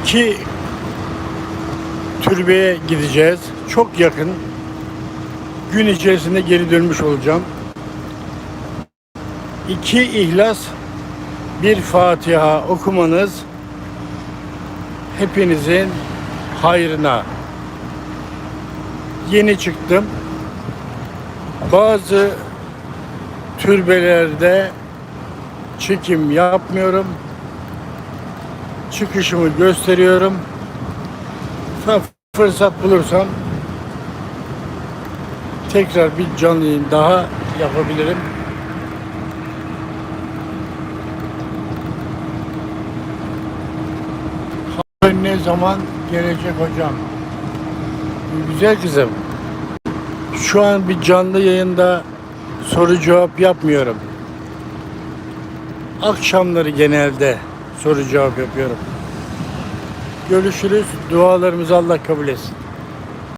iki türbeye gideceğiz. Çok yakın. Gün içerisinde geri dönmüş olacağım. İki ihlas, bir Fatiha okumanız hepinizin hayrına. Yeni çıktım. Bazı türbelerde çekim yapmıyorum. Çıkışımı gösteriyorum. Fırsat bulursam tekrar bir canlı yayın daha yapabilirim. Ne zaman gelecek hocam? Güzel kızım. Şu an bir canlı yayında soru cevap yapmıyorum. Akşamları genelde soru cevap yapıyorum. Görüşürüz. Dualarımızı Allah kabul etsin.